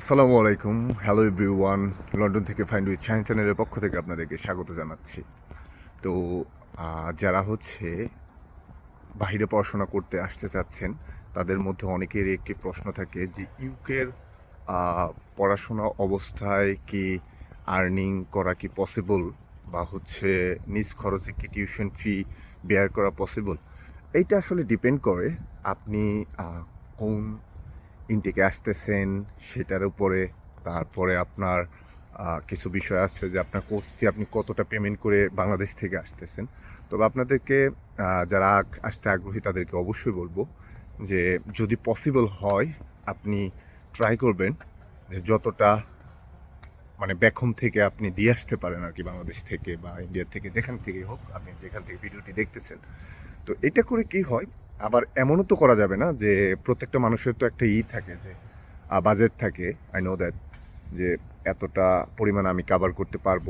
আসসালামু আলাইকুম। Hello everyone London থেকে ফাইন্ড উইথ সায়েন্স চ্যানেলের পক্ষ থেকে আপনাদেরকে স্বাগত জানাচ্ছি। তো যারা হচ্ছে বাইরে পড়াশোনা করতে আসতে চাচ্ছেন, তাদের মধ্যে অনেকেরই একটি প্রশ্ন থাকে যে ইউকের পড়াশোনা অবস্থায় কি আর্নিং করা কি পসিবল বা হচ্ছে নিজ খরচে কি টিউশন ফি বেয়ার করা পসিবল এইটা আসলে ডিপেন্ড করে আপনি কোন ইনটেকে আসতেছেন, সেটার উপরে তারপরে আপনার কিছু বিষয় আছে যে আপনার কোর্স ফি আপনি কতটা পেমেন্ট করে বাংলাদেশ থেকে আসতেছেন। তবে আপনাদেরকে যারা আসতে আগ্রহী তাদেরকে অবশ্যই বলব যে যদি পসিবল হয়, আপনি ট্রাই করবেন যে যতটা মানে ব্যাক হোম থেকে আপনি দিয়ে আসতে পারেন আর কি বাংলাদেশ থেকে বা ইন্ডিয়া থেকে, যেখান থেকেই হোক আপনি যেখান থেকে ভিডিওটি দেখতেছেন। তো এটা করে কি হয়? আবার এমনও তো করা যাবে না যে প্রত্যেকটা মানুষের তো একটা ই থাকে যে বাজেট থাকে আই নো দ্যাট যে এতটা পরিমাণ আমি কাভার করতে পারব,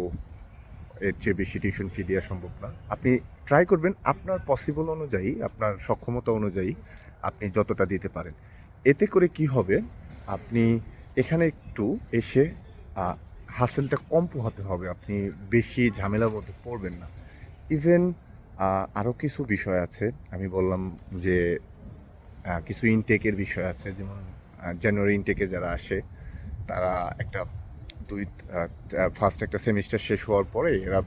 এর চেয়ে বেশি টিউশন ফি দেওয়া সম্ভব না। আপনি ট্রাই করবেন আপনার পসিবল অনুযায়ী, আপনার সক্ষমতা অনুযায়ী আপনি যতটা দিতে পারেন। এতে করে কি হবে? আপনি এখানে একটু এসে হাসেলটা কম পোহাতে হবে। আপনি বেশি ঝামেলার মধ্যে পড়বেন না। ইভেন আরও কিছু বিষয় আছে। আমি বললাম যে কিছু ইনটেকের বিষয় আছে, যেমন জানুয়ারি ইনটেকে যারা আসে, তারা একটা দুই ফার্স্ট একটা সেমিস্টার শেষ হওয়ার পরে এরা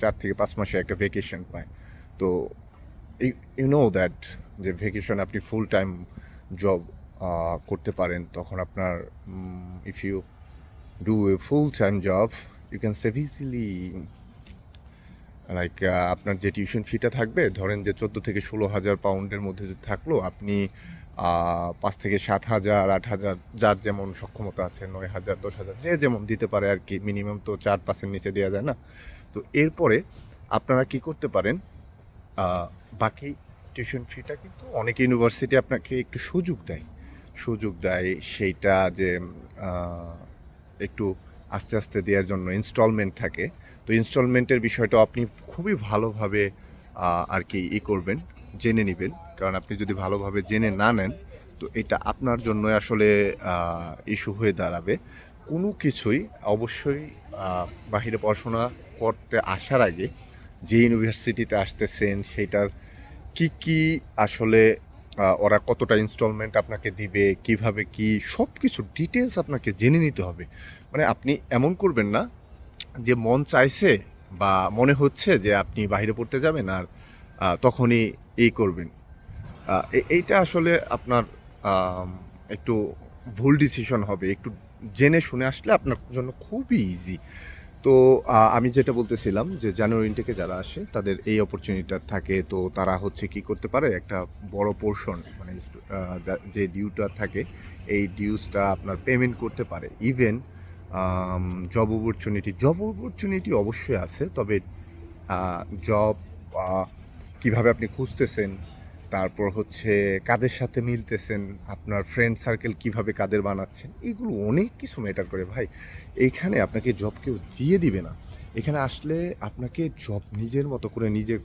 চার থেকে পাঁচ মাসে একটা ভেকেশন পায়। তো ইউ নো দ্যাট যে ভেকেশন আপনি ফুল টাইম জব করতে পারেন, তখন আপনার if you do a full time job you can save easily like আপনার যে টিউশন ফিটা থাকবে, ধরেন যে চোদ্দ থেকে ষোলো হাজার পাউন্ডের মধ্যে থাকল, আপনি পাঁচ থেকে সাত হাজার, আট হাজার, যার যেমন সক্ষমতা আছে, নয় হাজার, দশ হাজার, যে যেমন দিতে পারে আর কি মিনিমাম তো চার পাঁচের নিচে দেওয়া যায় না। তো এরপরে আপনারা কি করতে পারেন বাকি টিউশন ফিটা কিন্তু অনেক ইউনিভার্সিটি আপনাকে একটু সুযোগ দেয়। সুযোগ দেয় সেইটা যে একটু আস্তে আস্তে দেওয়ার জন্য ইনস্টলমেন্ট থাকে। তো ইনস্টলমেন্টের বিষয়টা আপনি খুবই ভালোভাবে আর কি ই করবেন, জেনে নেবেন। কারণ আপনি যদি ভালোভাবে জেনে না নেন, তো এটা আপনার জন্য আসলে ইস্যু হয়ে দাঁড়াবে। কোনো কিছুই অবশ্যই বাহিরে পড়াশোনা করতে আসার আগে যে ইউনিভার্সিটিতে আসতেছেন, সেটার কি কি আসলে ওরা কতটা ইনস্টলমেন্ট আপনাকে দিবে, কীভাবে কি সব কিছু ডিটেলস আপনাকে জেনে নিতে হবে। মানে আপনি এমন করবেন না যে মন চাইছে বা মনে হচ্ছে যে আপনি বাইরে পড়তে যাবেন আর তখনই এই করবেন। এইটা আসলে আপনার একটু ভুল ডিসিশন হবে। একটু জেনে শুনে আসলে আপনার জন্য খুবই ইজি তো আমি যেটা বলতেছিলাম যে জানুয়ারি থেকে যারা আসে, তাদের এই অপরচুনিটিটা থাকে। তো তারা হচ্ছে কি করতে পারে? একটা বড় পোর্শন মানে যে ডিউটা থাকে, এই ডিউসটা আপনার পেমেন্ট করতে পারে। Even job opportunity job opportunity অবশ্যই আছে, তবে জব কীভাবে আপনি খুঁজতেছেন, তারপর হচ্ছে কাদের সাথে মিলতেছেন, আপনার ফ্রেন্ড সার্কেল কীভাবে কাদের বানাচ্ছেন, এগুলো অনেক কিছু ম্যাটার করে ভাই। এইখানে আপনাকে জব কেউ দিয়ে দিবে না। এখানে আসলে আপনাকে জব নিজের মতো করে নিজে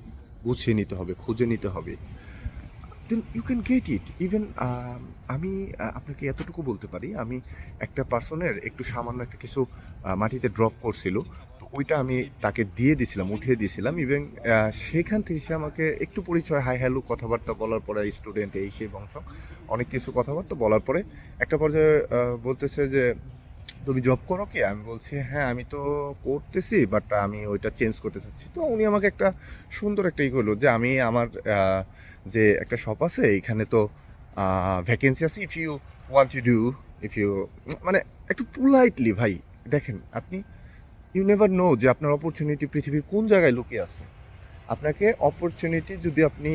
গুছিয়ে নিতে হবে, খুঁজে নিতে হবে। Then you can get it even আমি আপনাকে এতটুকু বলতে পারি, আমি একটা পার্সনের একটু সামান্য একটা কিছু মাটিতে ড্রপ করছিল। তো ওইটা আমি তাকে দিয়ে দিয়েছিলাম উঠিয়ে দিয়েছিলাম ইভেন সেখান থেকে সে আমাকে একটু পরিচয় হাই হ্যালো কথাবার্তা বলার পরে স্টুডেন্ট এই সেই বংশ, অনেক কিছু কথাবার্তা বলার পরে একটা পর্যায়ে বলতেছে যে, তুমি জব করো কি? আমি বলছি হ্যাঁ আমি তো করতেছি বাট আমি ওইটা চেঞ্জ করতে চাচ্ছি। তো উনি আমাকে একটা সুন্দর একটা ই করল যে, আমি আমার যে একটা শপ আছে এখানে তো ভ্যাকেন্সি আছে if you want to do if you মানে একটু পোলাইটলি ভাই, দেখেন আপনি ইউ নেভার নো যে আপনার অপরচুনিটি পৃথিবীর কোন জায়গায় লুকিয়ে আছে। আপনাকে অপরচুনিটি যদি আপনি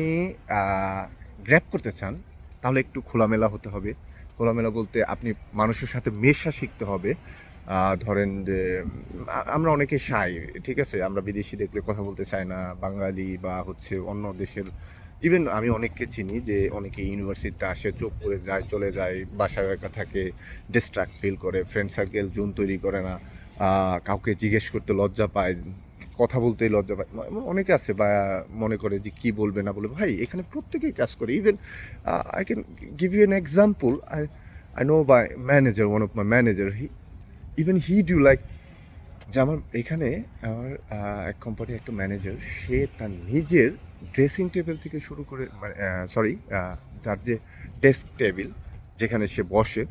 গ্র্যাপ করতে চান, তাহলে একটু খোলামেলা হতে হবে। খোলামেলা বলতে আপনি মানুষের সাথে মেশা শিখতে হবে। ধরেন যে, আমরা অনেকে সাই ঠিক আছে? আমরা বিদেশি দেখলে কথা বলতে চাই না, বাঙালি বা হচ্ছে অন্য দেশের ইভেন আমি অনেককে চিনি যে অনেকে ইউনিভার্সিটিতে আসে চোখ করে যায়, চলে যায়, বাসায় একা থাকে ডিস্ট্রাক্ট ফিল করে ফ্রেন্ড সার্কেল জোন তৈরি করে না কাউকে জিজ্ঞেস করতে লজ্জা পায়, কথা বলতেই লজ্জা পায় এমন অনেকে আছে বা মনে করে যে কি বলবে, না বলে ভাই এখানে প্রত্যেকেই কাজ করে even I can give you an example I I know by manager one of my manager he even he do like যে আমার এখানে আমার এক কোম্পানির একটা ম্যানেজার সে তার নিজের ড্রেসিং টেবিল থেকে শুরু করে মানে সরি তার যে ডেস্ক টেবিল যেখানে সে বসে,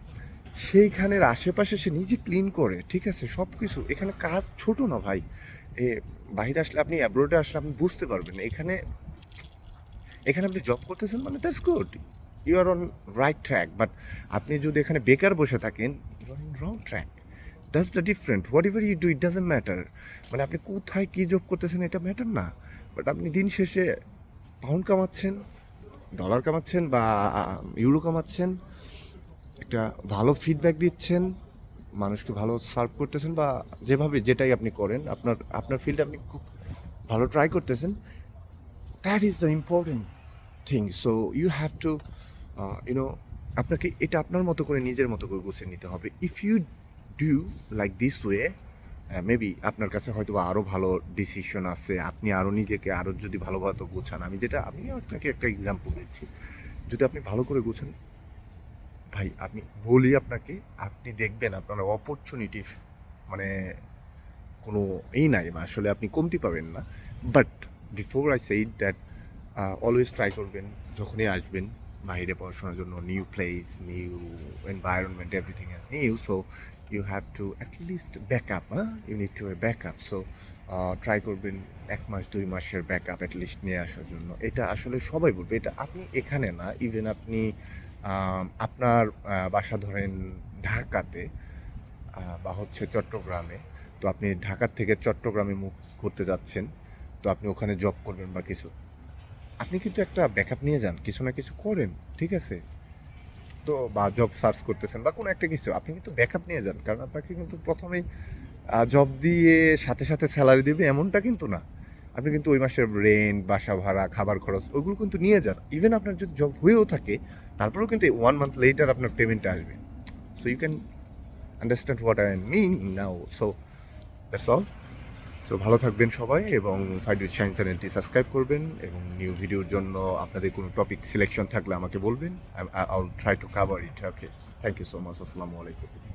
সেইখানের আশেপাশে সে নিজে ক্লিন করে, ঠিক আছে? সব কিছু এখানে কাজ ছোট না ভাই। এ, বাইরে আসলে আপনি অ্যাব্রোডে আসলে আপনি বুঝতে পারবেন। এখানে এখানে আপনি জব করতেছেন মানে that's good you are on right track but আপনি যদি এখানে বেকার বসে থাকেন you are on wrong track that's the different whatever you do it doesn't matter মানে আপনি কোথায় কী জব করতেছেন, এটা ম্যাটার না। বাট আপনি দিন শেষে পাউন্ড কামাচ্ছেন ডলার কামাচ্ছেন বা ইউরো কামাচ্ছেন, একটা ভালো ফিডব্যাক দিচ্ছেন, মানুষকে ভালো সার্ভ করতেছেন বা যেভাবে যেটাই আপনি করেন, আপনার আপনার ফিল্ডে আপনি খুব ভালো ট্রাই করতেছেন that is the important thing so you have to you know আপনাকে এটা আপনার মতো করে নিজের মতো করে গুছিয়ে নিতে হবে। If you do like this way maybe আপনার কাছে হয়তো আরও ভালো ডিসিশন আছে, আপনি আরও নিজেকে আরও যদি ভালোভাবে গোছান। আমি যেটা, আমি আপনাকে একটা এক্সাম্পল দিচ্ছি। যদি আপনি ভালো করে গোছান, ভাই আপনি বলি আপনাকে, আপনি দেখবেন আপনার অপরচুনিটি মানে কোনো এই নাই, আসলে আপনি কমতি পাবেন না। But before I said that always try করবেন, যখনই আসবেন, বাইরে পড়াশোনার জন্য new place new environment everything is new so you have to at least back up হ্যাঁ you need to back up so try করবেন এক মাস, দুই মাসের ব্যাক আপ অ্যাটলিস্ট নিয়ে আসার জন্য। এটা আসলে সবাই বলবে, এটা আপনি এখানে না ইভেন আপনি আপনার বাসা ধরেন ঢাকাতে বা হচ্ছে চট্টগ্রামে, তো আপনি ঢাকার থেকে চট্টগ্রামে মুভ করতে যাচ্ছেন, তো আপনি ওখানে জব করবেন বা কিছু। আপনি কিন্তু একটা ব্যাকআপ নিয়ে যান, কিছু না কিছু করেন, ঠিক আছে? তো বা জব সার্চ করতেছেন বা কোনো একটা কিছু, আপনি কিন্তু ব্যাকআপ নিয়ে যান। কারণ আপনাকে কিন্তু প্রথমেই জব দিয়ে সাথে সাথে স্যালারি দেবে এমনটা কিন্তু না। আপনি কিন্তু ওই মাসের রেন্ট বাসা ভাড়া, খাবার খরচ ওগুলো কিন্তু নিয়ে যান। ইভেন আপনার যদি জব হয়েও থাকে, তারপরেও কিন্তু ওয়ান মান্থ লেটার আপনার পেমেন্টটা আসবে। So you can understand what I mean now so that's all তো ভালো থাকবেন সবাই এবং ফাইড উইথ সায়েন্স চ্যানেলটি সাবস্ক্রাইব করবেন এবং নিউ ভিডিওর জন্য আপনাদের কোনো টপিক সিলেকশন থাকলে আমাকে বলবেন। I will try to cover it okay thank you so much আসসালামু আলাইকুম